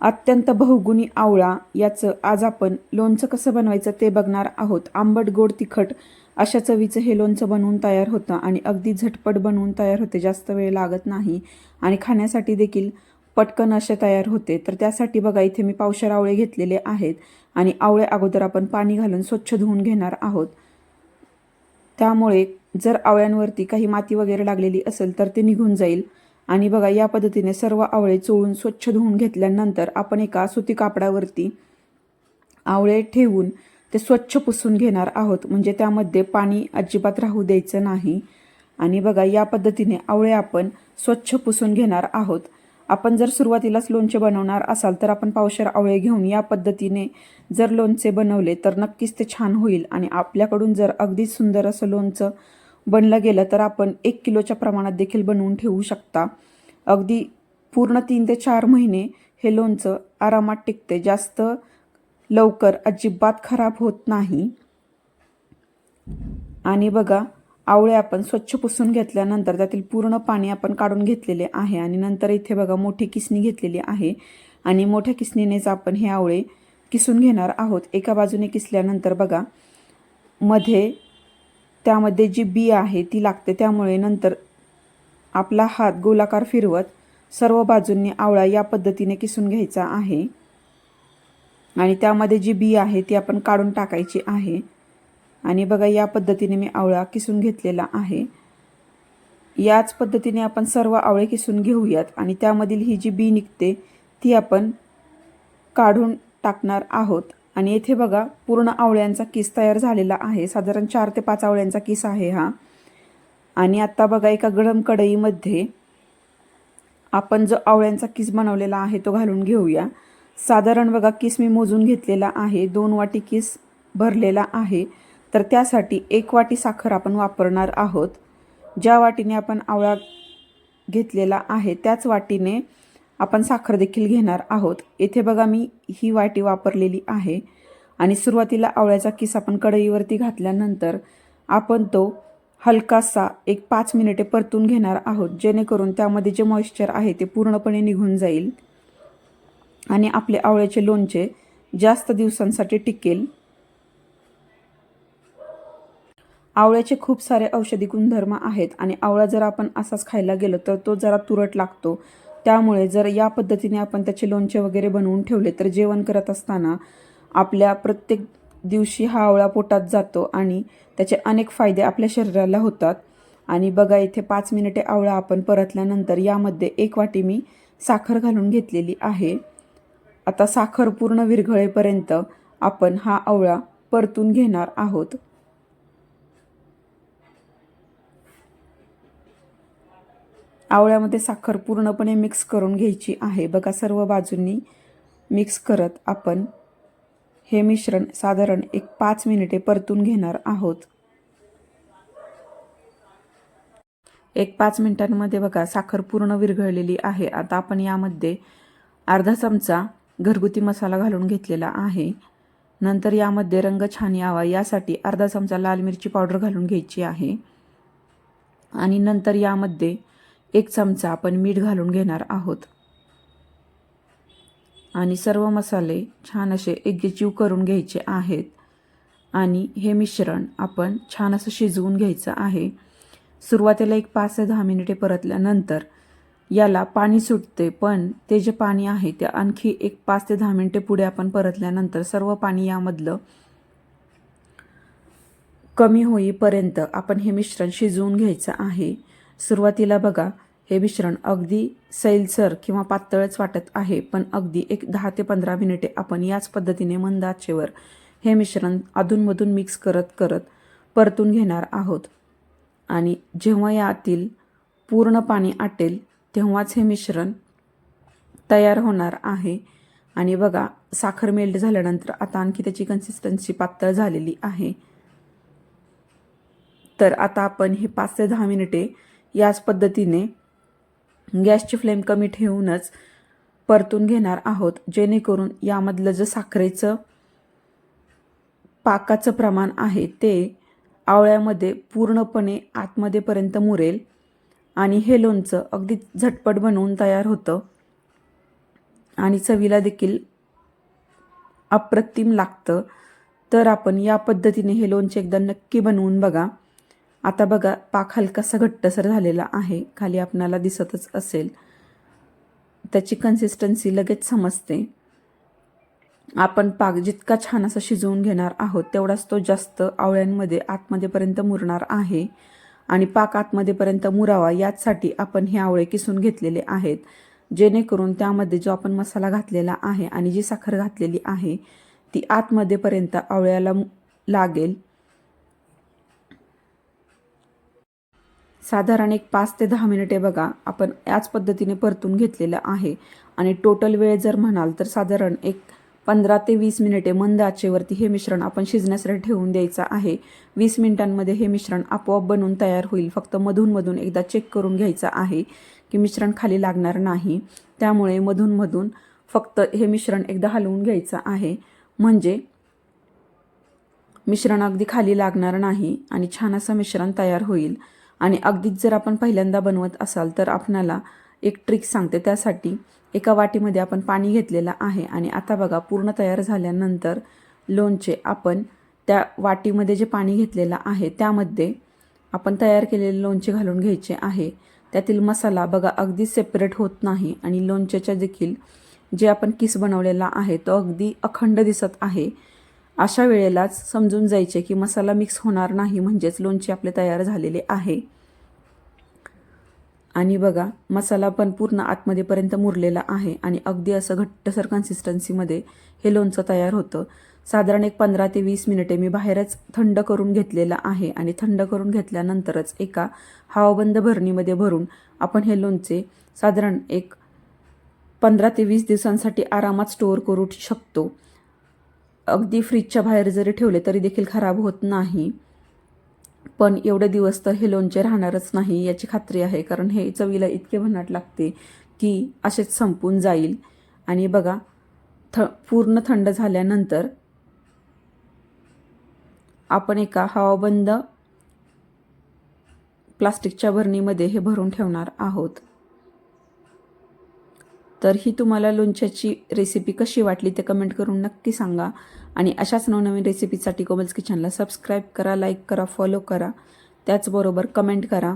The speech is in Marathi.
अत्यंत बहुगुणी आवळा याचं आज आपण लोणचं कसं बनवायचं ते बघणार आहोत. आंबट गोड तिखट अशा चवीचं हे लोणचं बनवून तयार होतं आणि अगदी झटपट बनवून तयार होते. जास्त वेळ लागत नाही आणि खाण्यासाठी देखील पटकन असे तयार होते. तर त्यासाठी बघा इथे मी पावशेर आवळे घेतलेले आहेत आणि आवळे अगोदर आपण पाणी घालून स्वच्छ धुवून घेणार आहोत. त्यामुळे जर आवळ्यांवरती काही माती वगैरे लागलेली असेल तर ते निघून जाईल. आणि बघा या पद्धतीने सर्व आवळे चोळून स्वच्छ धुवून घेतल्यानंतर आपण एका सुती कापडावरती आवळे ठेवून ते स्वच्छ पुसून घेणार आहोत. म्हणजे त्यामध्ये पाणी अजिबात राहू द्यायचं नाही. आणि बघा या पद्धतीने आवळे आपण स्वच्छ पुसून घेणार आहोत. आपण जर सुरुवातीलाच लोणचे बनवणार असाल तर आपण पावशर आवळे घेऊन या पद्धतीने जर लोणचे बनवले तर नक्कीच ते छान होईल. आणि आपल्याकडून जर अगदीच सुंदर असं लोणचं बनलं गेलं तर आपण एक किलोच्या प्रमाणात देखील बनवून ठेवू शकता. अगदी पूर्ण तीन ते चार महिने हे लोणचं आरामात टिकते. जास्त लवकर अजिबात खराब होत नाही. आणि बघा आवळे आपण स्वच्छ पुसून घेतल्यानंतर त्यातील पूर्ण पाणी आपण काढून घेतलेले आहे. आणि नंतर इथे बघा मोठी किसणी घेतलेली आहे. आणि मोठ्या किसणीनेच आपण हे आवळे किसून घेणार आहोत. एका बाजूने किसल्यानंतर बघा मध्ये त्यामध्ये जी बी आहे ती लागते त्यामुळे नंतर आपला हात गोलाकार फिरवत सर्व बाजूंनी आवळा या पद्धतीने किसून घ्यायचा आहे. आणि त्यामध्ये जी बी आहे ती आपण काढून टाकायची आहे. आणि बघा या पद्धतीने मी आवळा किसून घेतलेला आहे. याच पद्धतीने आपण सर्व आवळे किसून घेऊयात आणि त्यामधील ही जी बी निघते ती आपण काढून टाकणार आहोत. आणि येथे बघा पूर्ण आवळ्यांचा किस तयार झालेला आहे. साधारण चार ते पाच आवळ्यांचा किस आहे हा. आणि आत्ता बघा एका गरम कढईमध्ये आपण जो आवळ्यांचा किस बनवलेला आहे तो घालून घेऊया. साधारण बघा किस मी मोजून घेतलेला आहे. दोन वाटी किस भरलेला आहे. तर त्यासाठी एक वाटी साखर आपण वापरणार आहोत. ज्या वाटीने आपण आवळा घेतलेला आहे त्याच वाटीने आपण साखर देखील घेणार आहोत. येथे बघा मी ही वाटी वापरलेली आहे. आणि सुरुवातीला आवळ्याचा किस आपण कढईवरती घातल्यानंतर आपण तो हलकासा एक पाच मिनिटे परतून घेणार आहोत जेणेकरून त्यामध्ये जे मॉइश्चर आहे ते पूर्णपणे निघून जाईल आणि आपले आवळ्याचे लोणचे जास्त दिवसांसाठी टिकेल. आवळ्याचे खूप सारे औषधी गुणधर्म आहेत आणि आवळा जर आपण असाच खायला गेलो तर तो जरा तुरट लागतो. त्यामुळे जर या पद्धतीने आपण त्याचे लोणचे वगैरे बनवून ठेवले तर जेवण करत असताना आपल्या प्रत्येक दिवशी हा आवळा पोटात जातो आणि त्याचे अनेक फायदे आपल्या शरीराला होतात. आणि बघा इथे पाच मिनिटे आवळा आपण परतल्यानंतर यामध्ये एक वाटी मी साखर घालून घेतलेली आहे. आता साखर पूर्ण विरघळेपर्यंत आपण हा आवळा परतून घेणार आहोत. आवळ्यामध्ये साखर पूर्णपणे मिक्स करून घ्यायची आहे. बघा सर्व बाजूंनी मिक्स करत आपण हे मिश्रण साधारण एक पाच मिनिटे परतून घेणार आहोत. एक पाच मिनिटांमध्ये बघा साखर पूर्ण विरघळलेली आहे. आता आपण यामध्ये अर्धा चमचा घरगुती मसाला घालून घेतलेला आहे. नंतर यामध्ये रंग छान यावा यासाठी अर्धा चमचा लाल मिरची पावडर घालून घ्यायची आहे. आणि नंतर यामध्ये एक चमचा आपण मीठ घालून घेणार आहोत. आणि सर्व मसाले छान असे एकजीव करून घ्यायचे आहेत. आणि हे मिश्रण आपण छान असं शिजवून घ्यायचं आहे. सुरुवातीला एक पाच ते दहा मिनिटे परतल्यानंतर याला पाणी सुटते पण ते जे पाणी आहे ते आणखी एक पाच ते दहा मिनिटे पुढे आपण परतल्यानंतर सर्व पाणी यामधलं कमी होईपर्यंत आपण हे मिश्रण शिजवून घ्यायचं आहे. सुरुवातीला बघा हे मिश्रण अगदी सैलसर किंवा पातळच वाटत आहे पण अगदी एक दहा ते पंधरा मिनिटे आपण याच पद्धतीने मंद आचेवर हे मिश्रण अधूनमधून मिक्स करत करत परतून घेणार आहोत. आणि जेव्हा यातील पूर्ण पाणी आटेल तेव्हाच हे मिश्रण तयार होणार आहे. आणि बघा साखर मेल्ट झाल्यानंतर आता आणखी त्याची कन्सिस्टन्सी पातळ झालेली आहे. तर आता आपण हे पाच ते दहा मिनिटे याच पद्धतीने गॅसची फ्लेम कमी ठेवूनच परतून घेणार आहोत. जेणेकरून यामधलं जे साखरेचं पाकाचं प्रमाण आहे ते आवळ्यामध्ये पूर्णपणे आतमध्येपर्यंत मुरेल आणि हे लोणचं अगदी झटपट बनवून तयार होतं. आणि चवीला देखील अप्रतिम लागतं. तर आपण या पद्धतीने हे लोणचे एकदा नक्की बनवून बघा. आता बघा पाक हलकासा घट्टसर झालेला आहे. खाली आपणाला दिसतच असेल. त्याची कन्सिस्टन्सी लगेच समजते. आपण पाक जितका छान असा शिजवून घेणार आहोत तेवढाच तो जास्त आवळ्यांमध्ये आतमध्येपर्यंत मुरणार आहे. आणि पाक आतमध्येपर्यंत मुरावा याचसाठी आपण हे आवळे किसून घेतलेले आहेत. जेणेकरून त्यामध्ये जो आपण मसाला घातलेला आहे आणि जी साखर घातलेली आहे ती आतमध्येपर्यंत आवळ्याला लागेल. साधारण एक पाच ते दहा मिनिटे बघा. आपण याच पद्धतीने परतून घेतलेलं आहे. आणि टोटल वेळ जर म्हणाल तर साधारण एक पंधरा ते वीस मिनिटे मंद आचेवरती हे मिश्रण आपण शिजण्यासाठी ठेवून द्यायचं आहे. वीस मिनिटांमध्ये हे मिश्रण आपोआप बनून तयार होईल. फक्त मधूनमधून एकदा चेक करून घ्यायचं आहे की मिश्रण खाली लागणार नाही. त्यामुळे मधूनमधून फक्त हे मिश्रण एकदा हलवून घ्यायचं आहे. म्हणजे मिश्रण अगदी खाली लागणार नाही आणि छान असं मिश्रण तयार होईल. आणि अगदीच जर आपण पहिल्यांदा बनवत असाल तर आपणाला एक ट्रिक सांगते. त्यासाठी एका वाटीमध्ये आपण पाणी घेतलेलं आहे आणि आता बघा पूर्ण तयार झाल्यानंतर लोणचे आपण त्या वाटीमध्ये जे पाणी घेतलेलं आहे त्यामध्ये आपण तयार केलेले लोणचे घालून घ्यायचे आहे. त्यातील मसाला बघा अगदी सेपरेट होत नाही आणि लोणच्याच्या देखील जे आपण किस बनवलेला आहे तो अगदी अखंड दिसत आहे. अशा वेळेलाच समजून जायचे की मसाला मिक्स होणार नाही म्हणजेच लोणचे आपले तयार झालेले आहे. आणि बघा मसाला पण पूर्ण आतमध्येपर्यंत मुरलेला आहे आणि अगदी असं घट्टसर कन्सिस्टन्सीमध्ये हे लोणचं तयार होतं. साधारण एक पंधरा ते वीस मिनिटे मी बाहेरच थंड करून घेतलेलं आहे आणि थंड करून घेतल्यानंतरच एका हवाबंद भरणीमध्ये भरून आपण हे लोणचे साधारण एक पंधरा ते वीस दिवसांसाठी आरामात स्टोअर करू शकतो. अगदी फ्रीजच्या बाहेर जरी ठेवले तरी देखील खराब होत नाही. पण एवढे दिवस तर हे लोणचे राहणारच नाही याची खात्री आहे. कारण हे चवीला इतके भन्नाट लागते की असेच संपून जाईल. आणि बघा थ पूर्ण थंड झाल्यानंतर आपण एका हवाबंद प्लास्टिकच्या भरणीमध्ये हे भरून ठेवणार आहोत. तर ही तुम्हाला लोणच्याची रेसिपी कशी वाटली ते कमेंट करून नक्की सांगा. आणि अशाच नवनवीन रेसिपीसाठी कोमल्स किचनला सबस्क्राईब करा लाईक करा फॉलो करा. त्याचबरोबर कमेंट करा.